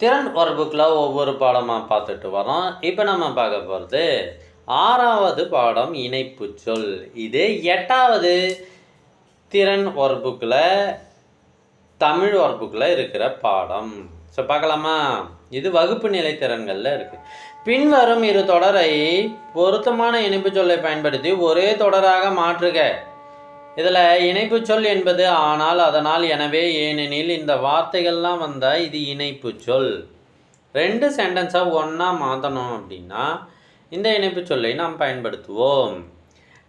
திறன் ஒரு புக்கில் ஒவ்வொரு பாடமாக பார்த்துட்டு வரோம். இப்போ நம்ம பார்க்க போகிறது ஆறாவது பாடம் இணைப்பு சொல். இது எட்டாவது திறன் ஒரு புக்கில் தமிழ் ஒரு புக்கில் இருக்கிற பாடம். ஸோ பார்க்கலாமா? இது வகுப்பு நிலை திறன்களில் இருக்குது பின்வரும் இரு தொடரை பொருத்தமான இணைப்பு சொல்லை பயன்படுத்தி ஒரே தொடராக மாற்றுக. இதில் இணைப்பு சொல் என்பது ஆனால் அதனால் எனவே ஏனெனில் இந்த வார்த்தைகள்லாம் வந்தால் இது இணைப்பு சொல். ரெண்டு சென்டென்ஸாக ஒன்றா மாற்றணும் அப்படின்னா இந்த இணைப்பு சொல்லை நாம் பயன்படுத்துவோம்.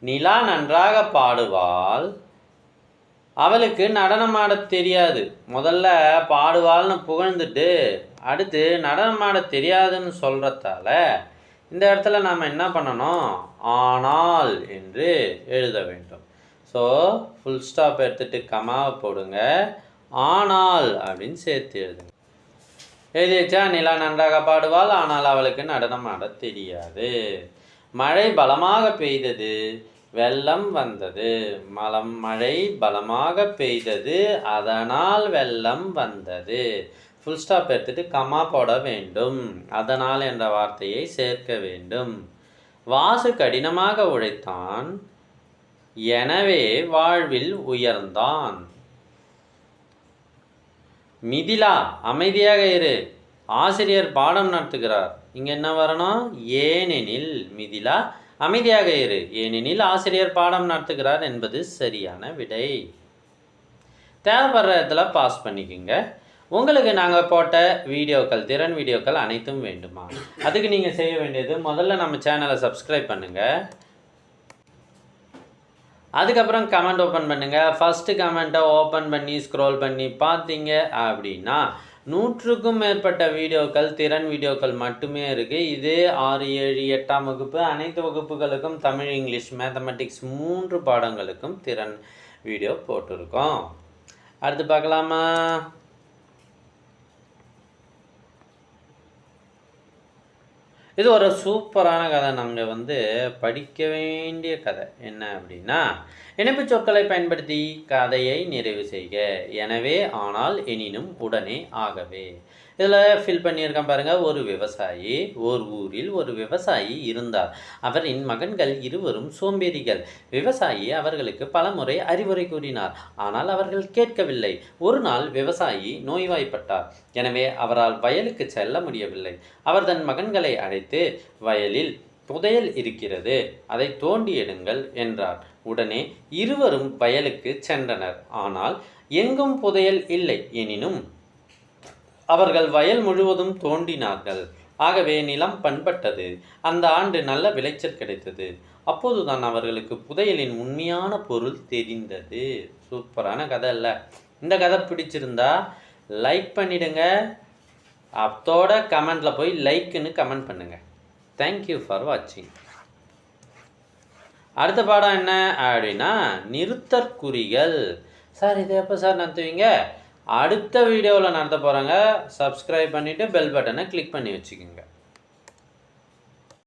நிலா நன்றாக பாடுவாள். அவளுக்கு நடனமாட தெரியாது. முதல்ல பாடுவாள்னு புகழ்ந்துட்டு அடுத்து நடனமாட தெரியாதுன்னு சொல்கிறதால இந்த இடத்துல நாம் என்ன பண்ணணும்? ஆனால் என்று எழுத வேண்டும். ஸோ ஃபுல் ஸ்டாப் எடுத்துட்டு கமாவை போடுங்க. ஆனால் அப்படின்னு சேர்த்து எழுதுங்க. எழுதிச்சா நிலா நன்றாக பாடுவாள். ஆனால் அவளுக்கு நடனம் ஆட தெரியாது. மழை பலமாக பெய்தது. வெள்ளம் வந்தது. மலம் மழை பலமாக பெய்தது. அதனால் வெள்ளம் வந்தது. ஃபுல் ஸ்டாப் எடுத்துட்டு கமா போட வேண்டும். அதனால் என்ற வார்த்தையை சேர்க்க வேண்டும். வாசு கடினமாக உழைத்தான். எனவே வாழ்வில் உயர்ந்தான். மிதிலா அமைதியாக இரு. ஆசிரியர் பாடம் நடத்துகிறார். இங்கே என்ன வரணும்? ஏனெனில் மிதிலா அமைதியாக இரு. ஏனெனில் ஆசிரியர் பாடம் நடத்துகிறார் என்பது சரியான விடை. தேவைப்படுற இடத்துல பாஸ் பண்ணிக்கோங்க. உங்களுக்கு நாங்கள் போட்ட வீடியோக்கள் திறன் வீடியோக்கள் அனைத்தும் வேண்டுமா? அதுக்கு நீங்கள் செய்ய வேண்டியது முதல்ல நம்ம சேனலை சப்ஸ்கிரைப் பண்ணுங்கள் அதுக்கப்புறம் கமெண்ட் ஓப்பன் பண்ணுங்கள் ஃபஸ்ட்டு கமெண்ட்டை ஓப்பன் பண்ணி ஸ்க்ரோல் பண்ணி பார்த்தீங்க அப்படின்னா நூற்றுக்கும் மேற்பட்ட வீடியோக்கள் திறன் வீடியோக்கள் மட்டுமே இருக்குது இது ஆறு ஏழு எட்டாம் வகுப்பு அனைத்து வகுப்புகளுக்கும் தமிழ் இங்கிலீஷ் மேத்தமெட்டிக்ஸ் மூன்று பாடங்களுக்கும் திறன் வீடியோ போட்டிருக்கோம். அடுத்து பார்க்கலாமா? இது ஒரு சூப்பரான கதை. நாங்கள் வந்து படிக்க வேண்டிய கதை. என்ன அப்படின்னா இணைப்பு சொற்களை பயன்படுத்தி கதையை நிறைவு செய்க. எனவே ஆனால் எனினும் உடனே ஆகவே. இதில் ஃபில் பண்ணியிருக்கேன் பாருங்கள் ஒரு விவசாயி ஒரு ஊரில் ஒரு விவசாயி இருந்தார். அவரின் மகன்கள் இருவரும் சோம்பேறிகள். விவசாயி அவர்களுக்கு பலமுறை அறிவுரை கூறினார். ஆனால் அவர்கள் கேட்கவில்லை. ஒரு நாள் விவசாயி நோய்வாய்ப்பட்டார். எனவே அவரால் வயலுக்கு செல்ல முடியவில்லை. அவர் தன் மகன்களை அழைத்து வயலில் புதையல் இருக்கிறது. அதை தோண்டி எடுங்கள் என்றார். உடனே இருவரும் வயலுக்கு சென்றனர். ஆனால் எங்கும் புதையல் இல்லை. எனினும் அவர்கள் வயல் முழுவதும் தோண்டினார்கள் ஆகவே நிலம் பண்பட்டது. அந்த ஆண்டு நல்ல விளைச்சல் கிடைத்தது. அப்போதுதான் அவர்களுக்கு புதையலின் உண்மையான பொருள் தெரிந்தது. சூப்பரான கதை இல்லை இந்த கதை பிடிச்சிருந்தா லைக் பண்ணிடுங்க. அதோட கமெண்டில் போய் லைக்குன்னு கமெண்ட் பண்ணுங்கள் தேங்க்யூ ஃபார் வாட்சிங் அடுத்த பாடம் என்ன அப்படின்னா நிறுத்தற்குறிகள். சார் இதை எப்போ சார் நடத்துவீங்க? அடுத்த வீடியோவில் நடத்த போகிறாங்க சப்ஸ்கிரைப் பண்ணிவிட்டு பெல் பட்டனை கிளிக் பண்ணி வச்சுக்கோங்க.